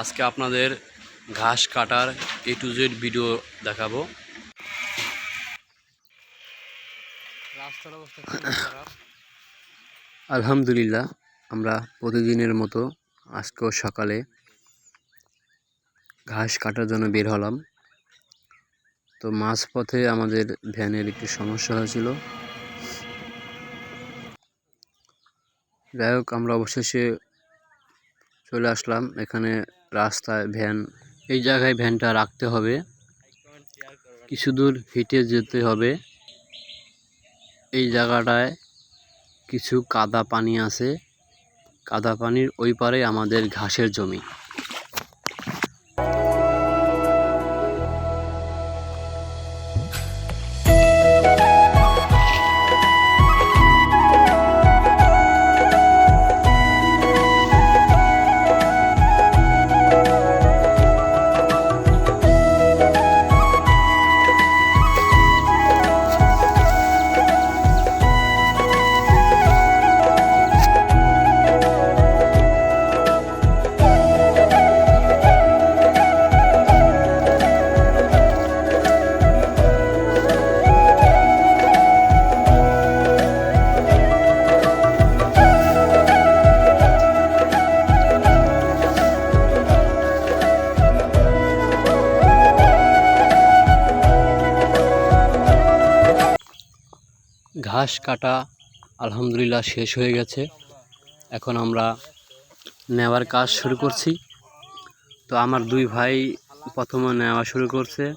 আজকে আপনাদের ঘাস কাটার এ টু জেড ভিডিও দেখাবো। রাস্তার অবস্থা খারাপ। আলহামদুলিল্লাহ আমরা প্রতিদিনের মতো আজকেও সকালে ঘাস কাটার জন্য বের হলাম। তো মাঝপথে আমাদের ভ্যানের একটু সমস্যা হয়েছিল। যাই হোক আমরা অবশেষে চলে আসলাম। এখানে রাস্তায় ভ্যান, এই জায়গায় ভ্যানটা রাখতে হবে। কিছু দূর হেঁটে যেতে হবে। এই জায়গাটায় কিছু কাদা পানি আছে। কাদা পানির ওই পারে আমাদের ঘাসের জমি। ঘাস কাটা আলহামদুলিল্লাহ শেষ হয়ে গেছে। এখন আমরা নেওয়ার কাজ শুরু করছি। তো আমার দুই ভাই প্রথমে নেওয়া শুরু করছে।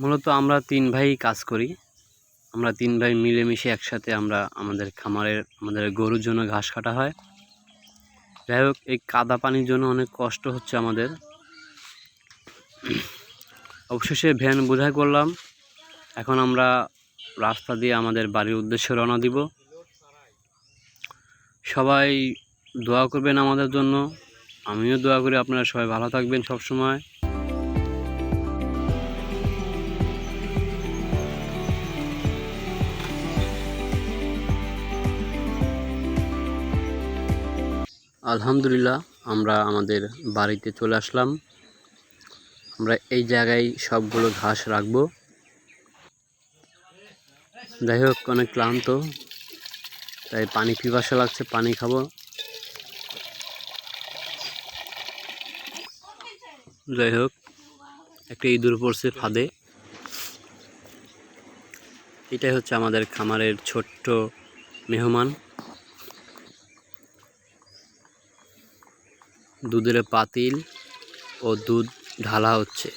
মূলত আমরা তিন ভাই কাজ করি। আমরা তিন ভাই মিলেমিশে একসাথে আমরা আমাদের খামারের, আমাদের গরুর জন্য ঘাস কাটা হয়। যাই হোক, এই কাদা পানির জন্য অনেক কষ্ট হচ্ছে আমাদের। অবশেষে ভ্যান বোঝাই করলাম। এখন আমরা রাস্তা দিয়ে আমাদের বাড়ির উদ্দেশ্যে রওনা দিব। সবাই দোয়া করবেন আমাদের জন্য। আমিও দোয়া করি, আপনারা সবাই ভালো থাকবেন সব সময় আলহামদুলিল্লাহ, আমরা আমাদের বাড়িতে চলে আসলাম। আমরা এই জায়গায় সবগুলো ঘাস রাখব। যাই হোক, অনেক ক্লান্ত। তাই পানি পিপাসা লাগছে, পানি খাব। যাই হোক, একটা ইঁদুর পড়ছে ফাঁদে। এটাই হচ্ছে আমাদের খামারের ছোট্ট মেহমান। দুধের পাতিল ও দুধ ঢালা হচ্ছে।